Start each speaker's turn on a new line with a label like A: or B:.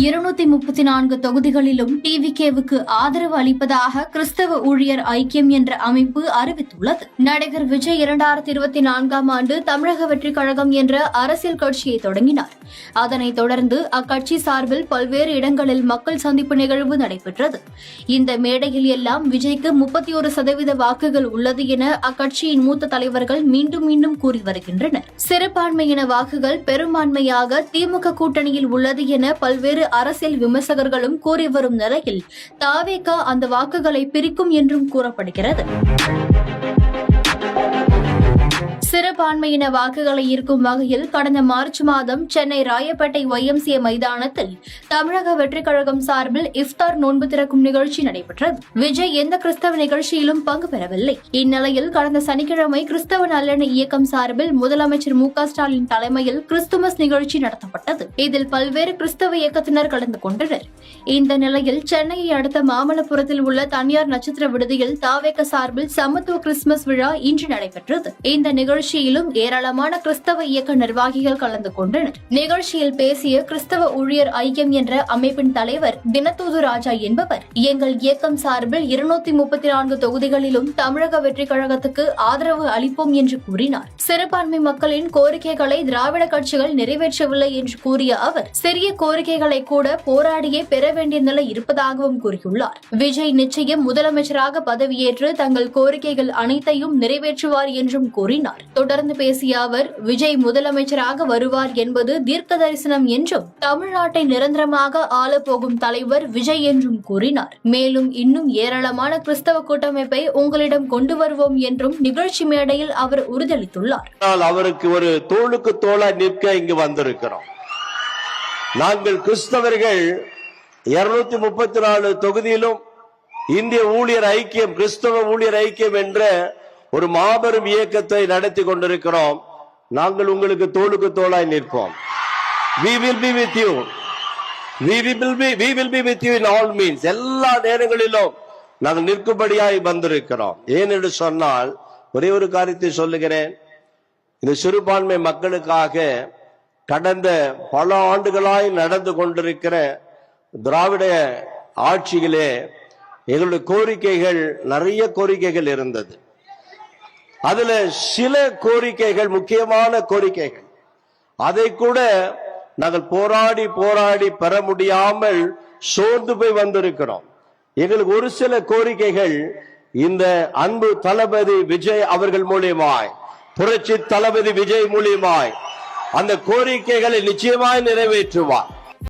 A: இருநூத்தி முப்பத்தி நான்கு தொகுதிகளிலும் டிவிகேவுக்கு ஆதரவு அளிப்பதாக கிறிஸ்தவ ஊழியர் ஐக்கியம் என்ற அமைப்பு அறிவித்துள்ளது. நடிகர் விஜய் இரண்டாயிரத்தி இருபத்தி நான்காம் ஆண்டு தமிழக வெற்றிக் கழகம் என்ற அரசியல் கட்சியை தொடங்கினார். அதனைத் தொடர்ந்து அக்கட்சி சார்பில் பல்வேறு இடங்களில் மக்கள் சந்திப்பு நிகழ்வு நடைபெற்றது. இந்த மேடையில் எல்லாம் விஜய்க்கு முப்பத்தி ஒரு சதவீத வாக்குகள் உள்ளது என அக்கட்சியின் மூத்த தலைவர்கள் மீண்டும் மீண்டும் கூறி வருகின்றனர். சிறுபான்மையின வாக்குகள் பெரும்பான்மையாக திமுக கூட்டணியில் உள்ளது என பல்வேறு அரசியல் விமர்சகர்களும் கூறி வரும் நிலையில் தாவேகா அந்த வாக்குகளை பிரிக்கும் என்றும் கூறப்படுகிறது. சிறுபான்மையின வாக்குகளை ஈர்க்கும் வகையில் கடந்த மார்ச் மாதம் சென்னை ராயப்பேட்டை ஒய்எம்சிஏ மைதானத்தில் தமிழக வெற்றிக் கழகம் சார்பில் இஃப்தார் நோன்பு திறக்கும் நிகழ்ச்சி நடைபெற்றது. விஜய் எந்த கிறிஸ்தவ நிகழ்ச்சியிலும் பங்கு பெறவில்லை. இந்நிலையில் கடந்த சனிக்கிழமை கிறிஸ்தவ நல்லெண்ண இயக்கம் சார்பில் முதலமைச்சர் மு ஸ்டாலின் தலைமையில் கிறிஸ்துமஸ் நிகழ்ச்சி நடத்தப்பட்டது. இதில் பல்வேறு கிறிஸ்தவ இயக்கத்தினர் கலந்து கொண்டனர். இந்த நிலையில் சென்னையை அடுத்த மாமல்லபுரத்தில் உள்ள தனியார் நட்சத்திர விடுதியில் தாவேக சார்பில் சமத்துவ கிறிஸ்துமஸ் விழா இன்று நடைபெற்றது. இந்த நிகழ்ச்சி நிகழ்ச்சியிலும் ஏராளமான கிறிஸ்தவ இயக்க நிர்வாகிகள் கலந்து கொண்டனர். நிகழ்ச்சியில் பேசிய கிறிஸ்தவ ஊழியர் ஐக்கியம் என்ற அமைப்பின் தலைவர் தினத்தூது ராஜா என்பவர் எங்கள் இயக்கம் சார்பில் இருநூத்தி முப்பத்தி நான்கு தொகுதிகளிலும் தமிழக வெற்றிக் கழகத்துக்கு ஆதரவு அளிப்போம் என்று கூறினார். சிறுபான்மை மக்களின் கோரிக்கைகளை திராவிட கட்சிகள் நிறைவேற்றவில்லை என்று கூறிய அவர் சிறிய கோரிக்கைகளை கூட போராடியே பெற வேண்டிய நிலை இருப்பதாகவும் கூறியுள்ளார். விஜய் நிச்சயம் முதலமைச்சராக பதவியேற்று தங்கள் கோரிக்கைகள் அனைத்தையும் நிறைவேற்றுவார் என்றும் கூறினார். தொடர்ந்து பேசிய அவர் விஜய் முதலமைச்சராக வருவார் என்பது தீர்க்க தரிசனம் என்றும் தமிழ்நாட்டை நிரந்தரமாக ஆளப்போகும் தலைவர் விஜய் என்றும் கூறினார். மேலும் இன்னும் ஏராளமான கிறிஸ்தவ கூட்டமைப்பை உங்களிடம் கொண்டு வருவோம் என்றும் நிகழ்ச்சி மேடையில் அவர் உறுதியளித்துள்ளார்.
B: ஆனால் அவருக்கு ஒரு தோளுக்கு தோளா நிற்க இங்கு வந்திருக்கிறோம். நாங்கள் கிறிஸ்தவர்கள் இருநூத்தி முப்பத்தி நாலு தொகுதியிலும் இந்திய ஊழியர் ஐக்கியம் கிறிஸ்தவ ஊழியர் ஐக்கியம் என்ற ஒரு மாபெரும் இயக்கத்தை நடத்தி கொண்டிருக்கிறோம். நாங்கள் உங்களுக்கு தோளுக்கு தோளாய் நிற்போம். We will be with you. We will be we will be with you in all means. எல்லா நேரங்களிலும் நாங்கள் நிற்கும்படியாய் வந்திருக்கிறோம். ஏன் என்று சொன்னால் ஒரே ஒரு காரியத்தை சொல்லுகிறேன். இந்த சிறுபான்மை மக்களுக்காக கடந்த பல ஆண்டுகளாய் நடந்து கொண்டிருக்கிற திராவிட ஆட்சியிலே எங்களுடைய கோரிக்கைகள் நிறைய கோரிக்கைகள் இருந்தது. அதுல சில கோரிக்கைகள் முக்கியமான கோரிக்கைகள். அதை கூட நாங்கள் போராடி போராடி பெற முடியாமல் சோர்ந்து போய் வந்திருக்கிறோம். எங்களுக்கு ஒரு சில கோரிக்கைகள் இந்த அன்பு தளபதி விஜய் அவர்கள் மூலியமாய். புரட்சி தளபதி விஜய் மூலியமாய் அந்த கோரிக்கைகளை நிச்சயமாய் நிறைவேற்றுவார்.